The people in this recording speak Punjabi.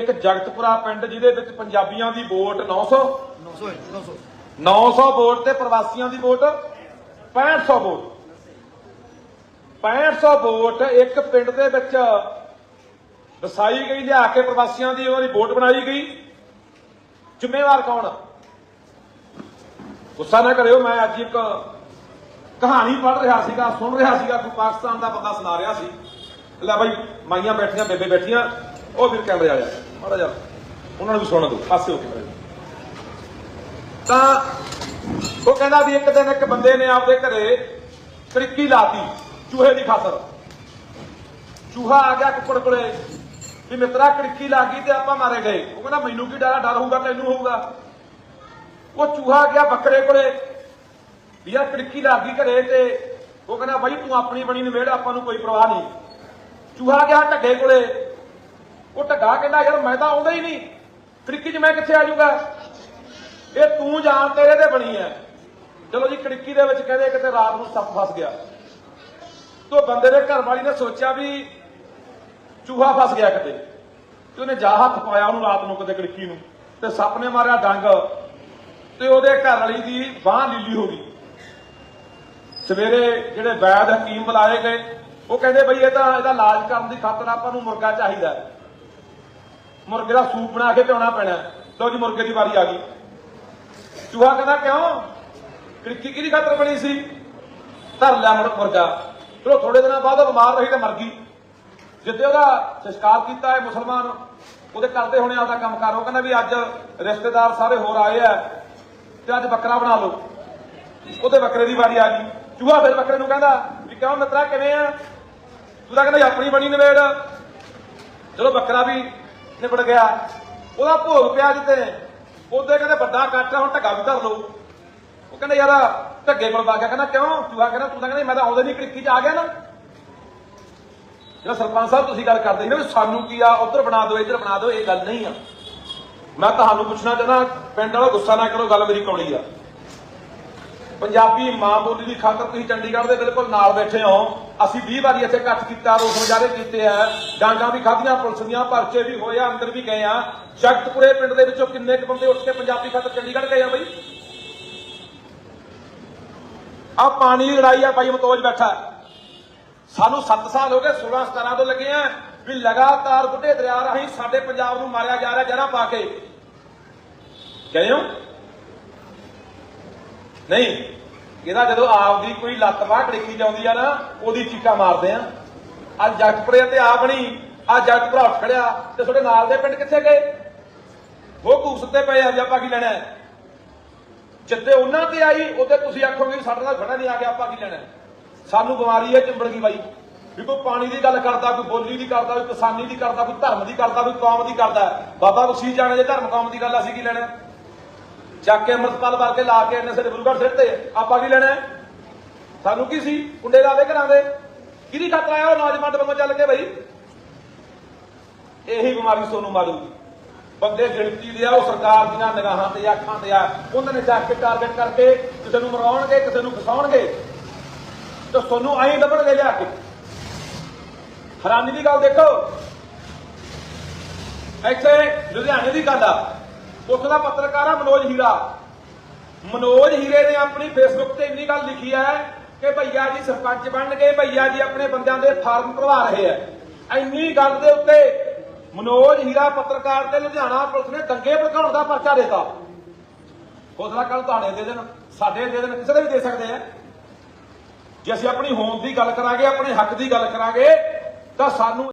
ਇੱਕ ਜਗਤਪੁਰਾ ਪਿੰਡ ਜਿਹਦੇ ਵਿੱਚ ਪੰਜਾਬੀਆਂ ਦੀ ਵੋਟ 900 900 900 900 ਵੋਟ ਤੇ ਪ੍ਰਵਾਸੀਆਂ ਦੀ ਵੋਟ 6500 ਵੋਟ। 6500 ਵੋਟ ਇੱਕ ਪਿੰਡ ਦੇ ਵਿੱਚ ਵਸਾਈ ਗਈ ਲਿਆ ਕੇ ਪ੍ਰਵਾਸੀਆਂ ਦੀ ਉਹਨਾਂ ਦੀ ਵੋਟ ਬਣਾਈ ਗਈ। ਜ਼ਿੰਮੇਵਾਰ ਕੌਣ? ਗੁੱਸਾ ਨਾ ਕਰਿਓ ਮੈਂ ਅੱਜ ਇੱਕ ਕਹਾਣੀ ਪੜ੍ਹ ਰਿਹਾ ਸੀਗਾ ਸੁਣ ਰਿਹਾ ਸੀਗਾ ਕੋਈ ਪਾਕਿਸਤਾਨ ਦਾ ਬੰਦਾ ਸੁਣਾ ਰਿਹਾ ਸੀ। ਲੈ ਬਾਈ ਮਾਈਆਂ ਬੈਠੀਆਂ ਬੇਬੇ ਬੈਠੀਆਂ ਉਹ ਵੀਰ ਕੈਮਰੇ ਆ ਜਾ ਮਾੜਾ ਜਾ ਉਹਨਾਂ ਨੂੰ ਵੀ ਸੁਣ ਦਿਓ ਪਾਸੇ ਹੋ ਕੇ ਮੇਰੇ ਤਾਂ ਉਹ ਕਹਿੰਦਾ ਵੀ ਇੱਕ ਦਿਨ ਇੱਕ ਬੰਦੇ ਨੇ ਆਪਦੇ ਘਰੇ ਤਰੀਕੀ ਲਾਤੀ, ਚੂਹੇ ਦੀ ਖਾਤਰ। ਚੂਹਾ ਆ ਗਿਆ ਕੁੱਕੜ ਕੋਲੇ, ਵੀ ਮਿੱਤਰਾ ਕੜਕੀ ਲੱਗ ਗਈ ਤੇ ਆਪਾਂ ਮਾਰੇ ਗਏ। ਉਹ ਕਹਿੰਦਾ ਮੈਨੂੰ ਕੀ ਡਰ ਡਰ ਹੋਊਗਾ ਤੈਨੂੰ ਹੋਊਗਾ। ਉਹ ਚੂਹਾ ਗਿਆ ਬੱਕਰੇ ਕੋਲੇ, ਵੀ ਆ ਕੜਕੀ ਲੱਗ ਗਈ ਘਰੇ ਤੇ ਉਹ ਕਹਿੰਦਾ ਬਾਈ ਤੂੰ ਆਪਣੀ ਬਣੀ ਨਿਬੇੜ, ਆਪਾਂ ਨੂੰ ਕੋਈ ਪਰਵਾਹ ਨਹੀਂ। ਚੂਹਾ ਗਿਆ ਢੱਗੇ ਕੋਲੇ ਉਹ ਢੱਗਾ ਕਹਿੰਦਾ, ਯਾਰ ਮੈਂ ਤਾਂ ਆਉਂਦਾ ਹੀ ਨਹੀਂ। ਕੜਕੀ 'ਚ ਮੈਂ ਕਿੱਥੇ ਆ ਜਾਊਗਾ? ਇਹ ਤੂੰ ਜਾਣ, ਤੇਰੇ ਤੇ ਬਣੀ ਐ। ਚਲੋ ਜੀ, ਕੜਕੀ ਦੇ ਵਿੱਚ ਕਹਿੰਦੇ ਕਿਤੇ ਰਾਤ ਨੂੰ ਸੱਪ ਫਸ ਗਿਆ। ਤੋ ਬੰਦੇ ਦੇ ਘਰ ਵਾਲੀ ਨੇ ਸੋਚਿਆ ਵੀ ਚੂਹਾ ਫਸ ਗਿਆ ਕਿਤੇ। ਤੇ ਉਹਨੇ ਜਾ ਹੱਥ ਪਾਇਆ ਉਹਨੂੰ ਰਾਤ ਨੂੰ ਕਿਤੇ ਕੜਕੀ ਨੂੰ। ਤੇ ਸੱਪ ਨੇ ਮਾਰਿਆ ਡੰਗ। ਤੇ ਉਹਦੇ ਘਰ ਵਾਲੀ ਦੀ ਬਾਹ ਲੀਲੀ ਹੋ ਗਈ। ਸਵੇਰੇ ਜਿਹੜੇ ਵੈਦ ਹਕੀਮ ਬੁਲਾਏ ਗਏ, ਉਹ ਕਹਿੰਦੇ ਬਈ ਇਹ ਤਾਂ, ਇਹਦਾ ਇਲਾਜ ਕਰਨ ਦੀ ਖਾਤਰ ਆਪਾਂ ਨੂੰ ਮੁਰਗਾ ਚਾਹੀਦਾ। ਮੁਰਗੇ ਦਾ ਸੂਪ ਬਣਾ ਕੇ ਪਿਆਉਣਾ ਪੈਣਾ। ਹੈ। ਜੀ, ਮੁਰਗੇ ਦੀ ਵਾਰੀ ਆ ਗਈ। ਚੂਹਾ ਕਹਿੰਦਾ, ਕਿਉਂ? ਕੜਕੀ ਕਿਹਦੀ ਖਾਤਰ ਬਣੀ ਸੀ? ਧਰ ਲਿਆ ਮੁੜ ਮੁਰਗਾ। ਚਲੋ ਥੋੜੇ ਦਿਨਾਂ ਬਾਅਦ ਉਹ ਬਿਮਾਰ ਰਹੀ ਤੇ ਮਰ ਗਈ। ਜਿੱਦੇ ਉਹਦਾ ਸੰਸਕਾਰ ਕੀਤਾ ਹੈ ਮੁਸਲਮਾਨ, ਉਹਦੇ ਕਰਦੇ ਹੋਣੇ ਆਪਦਾ ਕੰਮ ਕਰ ਉਹ ਕਹਿੰਦਾ ਵੀ ਅੱਜ ਰਿਸ਼ਤੇਦਾਰ ਸਾਰੇ ਹੋਰ ਆਏ ਆ ਤੇ ਅੱਜ ਬੱਕਰਾ ਬਣਾ ਲਓ। ਉਹਦੇ ਬੱਕਰੇ ਦੀ ਵਾਰੀ ਆ ਗਈ। ਚੂਹਾ ਫਿਰ ਬੱਕਰੇ ਨੂੰ ਕਹਿੰਦਾ ਵੀ ਕਿਉਂ ਮਿੱਤਰਾ, ਕਿਵੇਂ ਆ? ਤੂੰ ਤਾਂ ਕਹਿੰਦਾ, ਆਪਣੀ ਬਣੀ ਨਵੇੜ। ਚਲੋ, ਬੱਕਰਾ ਵੀ ਨਿਬੜ ਗਿਆ। ਉਹਦਾ ਭੋਗ ਪਿਆ ਜਿੱਤੇ ਉਹਦੇ ਕਹਿੰਦੇ ਵੱਡਾ ਕੱਟ ਹੁਣ ਢੱਗਾ ਵੀ ਧਰ ਲਓ। ਉਹ ਕਹਿੰਦਾ, ਯਾਰ, ਢੱਗੇ ਕੋਲ ਬਾਗਿਆ ਕਹਿੰਦਾ, ਕਿਉਂ? ਚੂਹਾ ਕਹਿੰਦਾ, ਤੂੰ ਤਾਂ ਕਹਿੰਦਾ, ਮੈਂ ਤਾਂ ਆਉਂਦੇ ਨਹੀਂ ਕੜਕੀ ਚ ਆ ਗਿਆ ਨਾ। ਜਿਹੜਾ ਸਰਪੰਚ ਸਾਹਿਬ, ਤੁਸੀਂ ਗੱਲ ਕਰਦੇ ਸੀ ਨਾ ਵੀ ਸਾਨੂੰ ਕੀ ਆ, ਉਧਰ ਬਣਾ ਦਿਓ, ਇੱਧਰ ਬਣਾ ਦਿਓ, ਇਹ ਗੱਲ ਨਹੀਂ ਆ। ਮੈਂ ਤੁਹਾਨੂੰ ਪੁੱਛਣਾ ਚਾਹੁੰਦਾ, ਪਿੰਡ ਵਾਲਾ ਗੁੱਸਾ ਨਾ ਕਰੋ, ਗੱਲ ਮੇਰੀ ਕੌੜੀ ਆ। ਪੰਜਾਬੀ ਮਾਂ ਬੋਲੀ ਦੀ ਖਾਤਰ ਤੁਸੀਂ ਚੰਡੀਗੜ੍ਹ ਦੇ ਬਿਲਕੁਲ ਨਾਲ ਬੈਠੇ ਹੋ। ਅਸੀਂ 20 ਵਾਰੀ ਇੱਥੇ ਇਕੱਠ ਕੀਤਾ ਰੋਸ ਮੁਜ਼ਾਹਰੇ ਕੀਤੇ ਆ। ਡਾਂਗਾਂ ਵੀ ਖਾਧੀਆਂ, ਪੁਲਿਸ ਦੀਆਂ, ਪਰਚੇ ਵੀ ਹੋਏ ਆ, ਅੰਦਰ ਵੀ ਗਏ ਆ। ਜਗਤਪੁਰੇ ਪਿੰਡ ਦੇ ਵਿੱਚੋਂ ਕਿੰਨੇ ਕੁ ਬੰਦੇ ਉੱਠ ਕੇ ਪੰਜਾਬੀ ਖਾਤਰ ਚੰਡੀਗੜ੍ਹ ਗਏ ਆ ਬਈ? ਆ ਪਾਣੀ ਦੀ ਲੜਾਈ ਆ, ਭਾਈ ਮਤੋਜ ਬੈਠਾ। ਸਾਨੂੰ 7 ਸਾਲ ਹੋ ਗਏ 16 17 ਤੋਂ ਲੱਗੇ ਆ ਵੀ ਲਗਾਤਾਰ ਬੁੱਢੇ ਦਰਿਆ ਰਾਹੀਂ ਸਾਡੇ ਪੰਜਾਬ ਨੂੰ ਮਾਰਿਆ ਜਾ ਰਿਹਾ ਜਰਾ ਪਾ ਕੇ। ਕਹਿੰਦੇ ਹੋ? ਨਹੀਂ, ਇਹਦਾ ਜਦੋਂ ਆਪਦੀ ਕੋਈ ਲੱਤ ਬਾਹ ਕੜਕੀ ਜਾਂਦੀ ਆ ਨਾ, ਉਹਦੀ ਚੀਕਾ ਮਾਰਦੇ ਆ। ਅੱਜ ਜਗਤਪੁਰੇ ਤੇ ਆ ਬਣੀ ਆ ਜਗਤਪੁਰਾ ਉੱਠ ਖੜਿਆ ਤੇ ਤੁਹਾਡੇ ਨਾਲ ਦੇ ਪਿੰਡ ਕਿੱਥੇ ਗਏ? ਉਹ ਕੂਕ ਪਏ ਆ ਆਪਾਂ ਕੀ ਲੈਣਾ ਜਿੱਤੇ ਉਹਨਾਂ ਤੇ ਆਈ ਉਹਦੇ ਤੁਸੀਂ ਆਖੋਗੇ ਵੀ ਸਾਡੇ ਨਾਲ ਖੜਾ ਨਹੀਂ ਆ ਗਿਆ ਆਪਾਂ ਕੀ ਲੈਣਾ ਸਾਨੂੰ ਬਿਮਾਰੀ ਹੈ ਚਿੰਬੜ ਗਈ ਬਾਈ। ਵੀ ਕੋਈ ਪਾਣੀ ਦੀ ਗੱਲ ਕਰਦਾ, ਕੋਈ ਬੋਲੀ ਦੀ ਕਰਦਾ, ਕੋਈ ਕਿਸਾਨੀ ਦੀ ਕਰਦਾ, ਕੋਈ ਧਰਮ ਦੀ ਕਰਦਾ, ਕੋਈ ਕੌਮ ਦੀ ਕਰਦਾ। ਬਾਬਾ ਤੁਸੀਂ ਜਾਣੇ ਜੇ ਧਰਮ ਕੌਮ ਦੀ ਗੱਲ ਅਸੀਂ ਕੀ ਲੈਣਾ ਚੱਕ ਕੇ ਅੰਮ੍ਰਿਤਪਾਲ ਵਰਗੇ ਲਾ ਕੇ ਨਸ਼ੇ ਦੇ ਗੁਰੂਗੜ ਸਿੱਟਦੇ ਆਪਾਂ ਕੀ ਲੈਣਾ ਸਾਨੂੰ ਕੀ ਸੀ? ਕੁੰਡੇ ਲਾ ਦੇ ਕਿਹਦੀ ਖਾਤਰ ਆਇਆ ਉਹ ਨੌਜਵਾਨ ਵਾਂਗੂ ਚੱਲ ਕੇ ਬਈ? ਇਹੀ ਬਿਮਾਰੀ ਸੋਨੂੰ ਮਾਰੂਗੀ। ਬੰਦੇ ਗਿਣਤੀ ਦੇ ਆ, ਉਹ ਸਰਕਾਰ ਦੀਆਂ ਨਿਗਾਹਾਂ ਤੇ ਅੱਖਾਂ ਤੇ ਆ। ਉਹਨਾਂ ਨੇ ਜਾ ਕੇ ਟਾਰਗੇਟ ਕਰਕੇ ਕਿਸੇ ਨੂੰ ਮਰਾਉਣਗੇ, ਕਿਸੇ ਨੂੰ ਫਸਾਉਣਗੇ। ਤੇ ਸੋਨੂੰ ਆਈ ਦੱਬਣਗੇ ਲਿਆ ਕੇ। ਹੈਰਾਨੀ ਦੀ ਗੱਲ ਦੇਖੋ। ਇੱਥੇ ਲੁਧਿਆਣੇ ਦੀ ਗੱਲ ਆ। ਉੱਥੇ ਦਾ ਪੱਤਰਕਾਰ ਆ ਮਨੋਜ ਹੀਰਾ। ਮਨੋਜ ਹੀਰੇ ਨੇ ਆਪਣੀ ਫੇਸਬੁੱਕ ਤੇ ਇੰਨੀ ਗੱਲ ਲਿਖੀ ਹੈ ਕਿ ਭਈਆ ਜੀ ਸਰਪੰਚ ਬਣ ਗਏ ਭਈਆ ਜੀ ਆਪਣੇ ਬੰਦਿਆਂ ਦੇ ਫਾਰਮ ਭਰਵਾ ਰਹੇ ਆ ਇੰਨੀ ਗੱਲ ਦੇ ਉੱਤੇ ਮਨੋਜ ਹੀਰਾ ਪੱਤਰਕਾਰ ਤੇ ਲੁਧਿਆਣਾ ਪੁਲਿਸ ਨੇ ਦੰਗੇ ਭੜਕਾਉਣ ਦਾ ਪਰਚਾ ਦਿੱਤਾ। ਹੌਸਲਾ ਕੱਲ ਤੁਹਾਡੇ ਦੇ ਦੇਣ ਸਾਡੇ ਦੇ ਦੇਣ ਕਿਸੇ ਦੇ ਵੀ ਦੇ ਸਕਦੇ ਆ ਜੇ ਅਸੀਂ ਆਪਣੀ ਹੋਂਦ ਦੀ ਗੱਲ ਕਰਾਂਗੇ, ਆਪਣੇ ਹੱਕ ਦੀ ਗੱਲ ਕਰਾਂਗੇ, ਤਾਂ ਸਾਨੂੰ